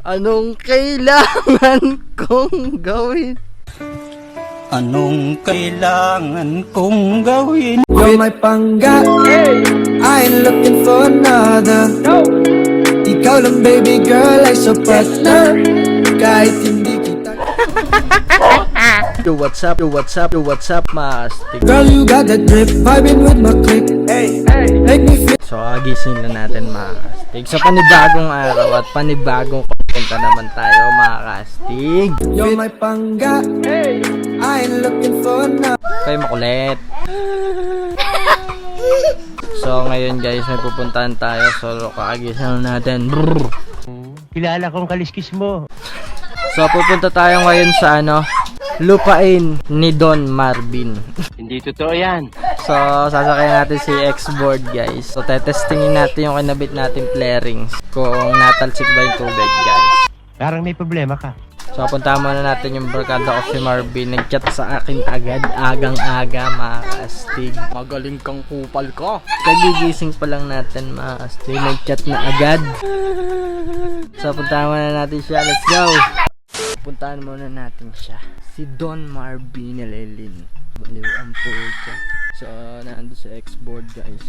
Anong kailangan kong gawin? Anong kailangan kong gawin? You're my pangga I ain't looking for another. Ikaw lang baby girl ay sapat na Kahit hindi Yo, what's up? Yo, what's up? Yo, what's up, Mastig? Girl you got that drip Vibing with my click hey, Make me feel So, agising na natin, mga kastig. Sa panibagong araw at panibagong na naman tayo, mga kastig. You're my pangga I ain't looking for another Kayo makulit. So, ngayon guys, may pupuntahan tayo. So, kakagising na natin. Brrr. Kilala kong kaliskis mo. So, pupunta tayo ngayon sa ano, lupain ni Don Marvin. Hindi totoo yan. So, sasakyan natin si X-board guys. So, tetestingin natin yung kinabit natin flarings. Kung natalsik ba yung tubig guys. Parang may problema ka. So, punta muna natin yung barkada ko si Marvin. Nag-chat sa akin agad, agang-aga, mga kastig. Magaling kang kupal ko. Kagigising pa lang natin, mga kastig. Nag-chat na agad. So, punta muna natin siya. Let's go! Puntahan muna natin siya. Si Don Marvin Lelin. Baliw ang puta. So, nandun sa X-board, guys.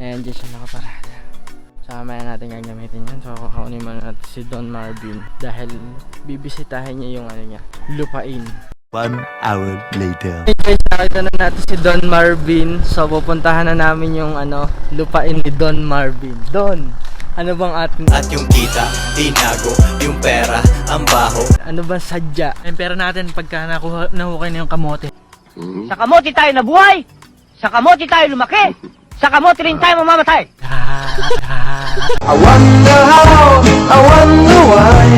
Ayan, dyan siya nakaparada. So, mamaya natin gagamitin yan. So, kakaunin muna natin si Don Marvin. Dahil bibisitahin niya yung ano niya, lupain. One hour later. Guys, nakita na natin si Don Marvin. So, pupuntahan na namin yung ano, lupain ni Don Marvin. Don, ano bang ating, At yung kita, tinago, yung pera, ang baho ano bang sadya? Yung pera natin pagka nakuha, nahukay na yung kamote. Sa kamote tayo nabuhay! Sa kamote tayo lumaki! Sa kamote rin tayo mamamatay! I wonder how I wonder why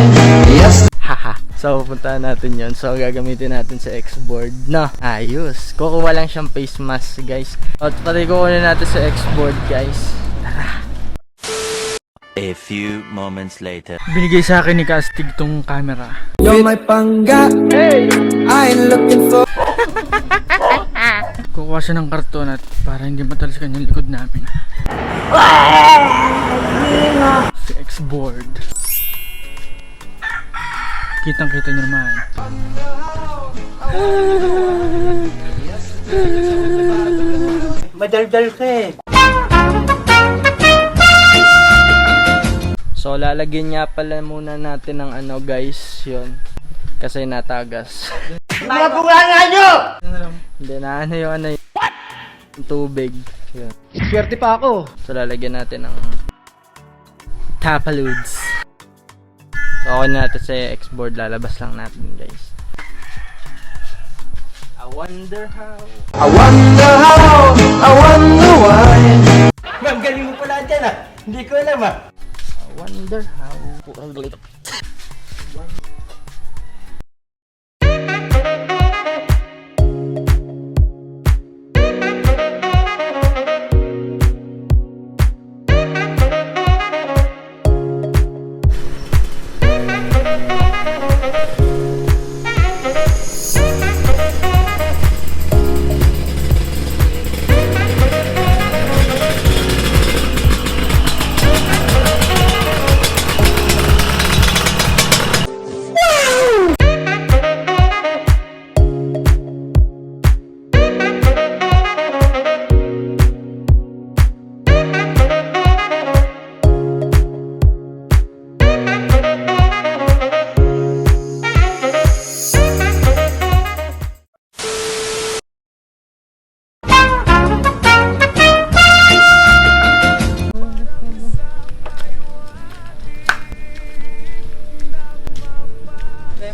Yes Haha. So, pupuntahan natin yon So, gagamitin natin sa X-board na ayos. Kukuha lang siyang face mask, guys. At pati kukunin natin sa X-board, guys. A few moments later. Binigay sa akin ni Castig tong camera. You're my pangga I ain't looking for Kukuha siya ng karton at para hindi matalsikan yung likod namin. Si X-board. Kitang kita niyo naman. Madaldal ka eh. So, lalagyan niya pala muna natin ng ano guys, yun. Kasi natagas. Mga bunga nyo! Hindi na ano yung ano yung tubig. Yun. Swerte pa ako. So, lalagyan natin ng tapaludes. So, okay na natin sa X-board. Lalabas lang natin, guys. I wonder how... I wonder how I wonder why Ma'am, galing mo pala dyan ah. Hindi ko alam ah. Wonder how... Purang galit.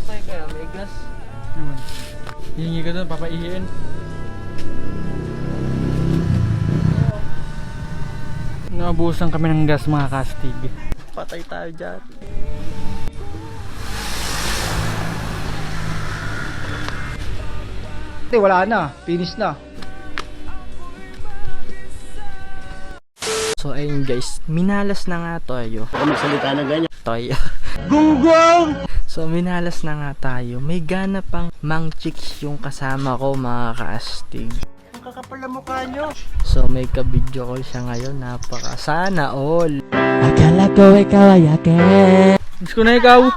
Pa kaya may gas. Hihingi ka doon, papaihiin. Naubusan kami ng gas mga kastig. Patay tayo dyan. Hindi, wala na. Finish na. So, ayun guys. Minalas na nga tayo. Baka magsalita na ganyan. Tayo. Gunggong! So, minalas na nga tayo. May gana pang mang chicks yung kasama ko mga kaastig. Ang kakapal na mukha nyo. So, may ka-video call siya ngayon. Napaka sana all. Akala ko ikaw ay akin Miss ko na ikaw.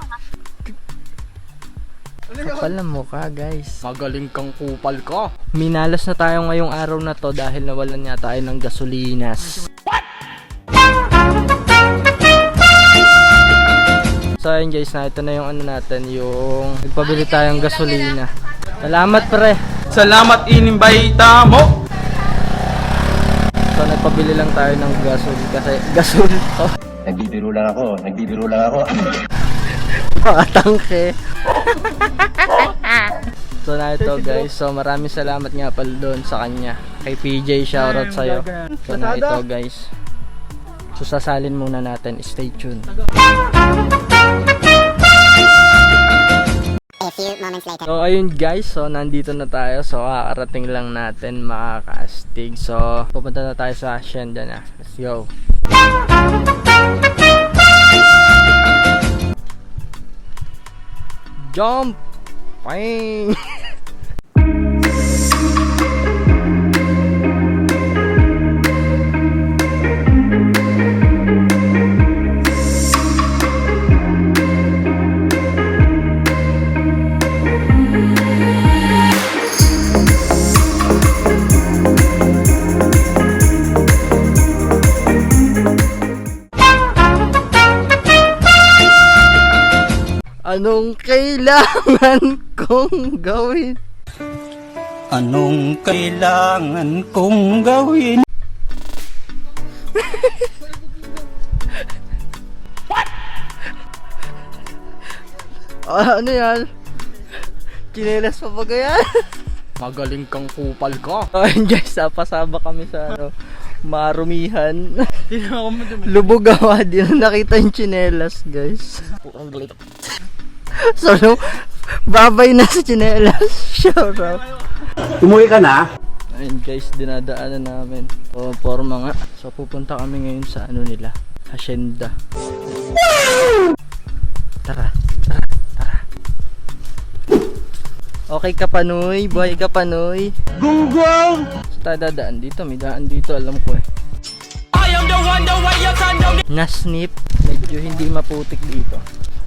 Kapal na mukha guys. Magaling kang kupal ka. Minalas na tayo ngayong araw na to dahil nawalan nga tayo ng gasolinas. So ayun guys, na ito na yung ano natin, yung nagpabili tayong gasolina. Salamat pre. Salamat inimbayta mo. So nagpabili lang tayo ng gasol kasi gasol to. Nagbibiro lang ako, nagbibiro lang ako. Mga tangke. so na ito guys. So maraming salamat nga pala doon sa kanya. Kay PJ shoutout sa'yo. So na ito guys. So sasalin muna natin. Stay tuned. Few moments later. So ayun guys, so nandito na tayo. So kakarating lang natin mga kaastig. So pupunta na tayo sa Hacienda na. Let's go. Jump! Pang! Anong kailangan kong gawin? Anong kailangan kong gawin? Ah, ano yan? Chinelas pa ba yan? Magaling kang kupal ka. Ayun guys, napasaba kami sa ano, marumihan. Lubog gawa, di na nakita yung chinelas guys. so, no, babay na sa chinelas. Shout out. Umuwi ka na? Ayun guys, dinadaanan namin. O, forma nga. So, pupunta kami ngayon sa ano nila. Hacienda. Tara, tara, tara. Okay ka panoy, boy ka panoy. Gunggong! So, tayo dadaan dito, may daan dito, alam ko eh. Nasnip, medyo hindi maputik dito.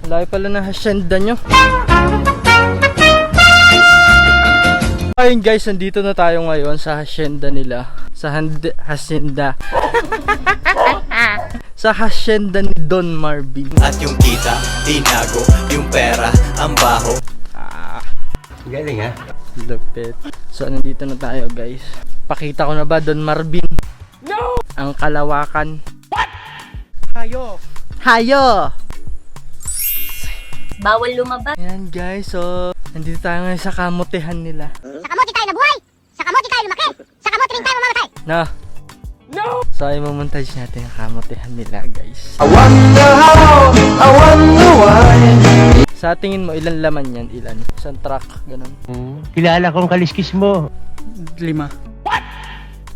Layo pala ng hacienda nyo. Ayun guys, nandito na tayo ngayon sa hacienda nila. Sa hand- hacienda. sa hacienda ni Don Marvin. At yung kita, tinago Yung pera, ang baho Ah, Galing ha? lupit. So, nandito na tayo guys. Pakita ko na ba Don Marvin? No! Ang kalawakan. Hayo. Hayo! Bawal lumabas. Ayan guys, so nandito tayo ngayon sa kamotehan nila. Sa kamote tayo nabuhay. Sa kamote tayo lumaki. Sa kamote rin tayo mamamatay. Na? No! So ay mamontage natin ang kamotehan nila guys. I wonder how, I wonder why. Sa tingin mo, ilan laman yan? Ilan? Isang truck, ganun. Kilala kong kaliskis mo. Lima.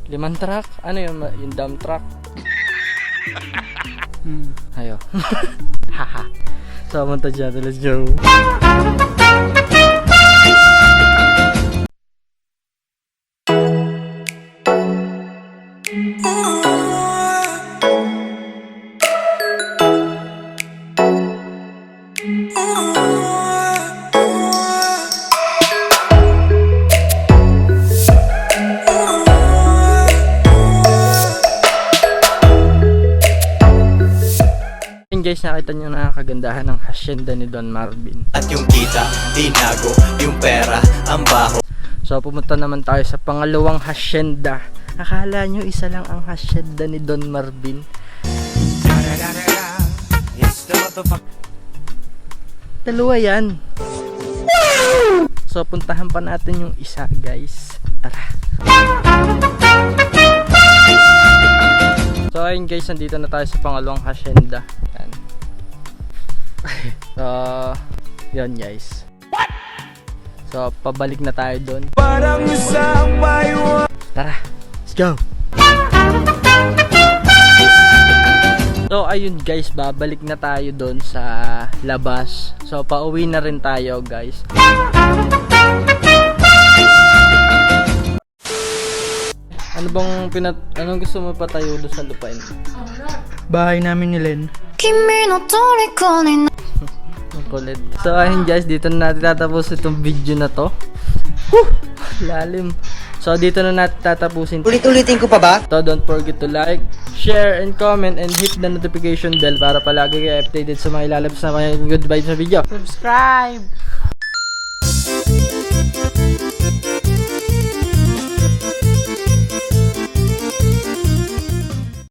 Limang truck? Ano yun? Yung dump truck? Hmm. Ayo. Haha. Montage natin. Let's go. Guys, nakita nyo na ang kagandahan ng hacienda ni Don Marvin. At yung kita, tinago Yung pera, ang baho So, pumunta naman tayo sa pangalawang hacienda. Akala nyo isa lang ang hacienda ni Don Marvin. Dalawa yan. So, puntahan pa natin yung isa, guys. Tara. So, ayun guys, nandito na tayo sa pangalawang hacienda. Yan. so, yun guys. So, pabalik na tayo doon. Parang maiwan. Tara, let's go! So ayun guys, babalik na tayo doon sa labas. So pauwi na rin tayo guys. Ano bang pinat... Anong gusto mo patayo doon sa lupain? Bahay namin ni Len. Kimi no Ang kulit. So ayun guys, dito na natin tatapos itong video na to. Lalim. So dito na natin tatapusin. Ulit-ulitin ko pa ba? So don't forget to like, share, and comment, and hit the notification bell para palagi kayo updated sa mga ilalabas na mga good vibes sa video. Subscribe!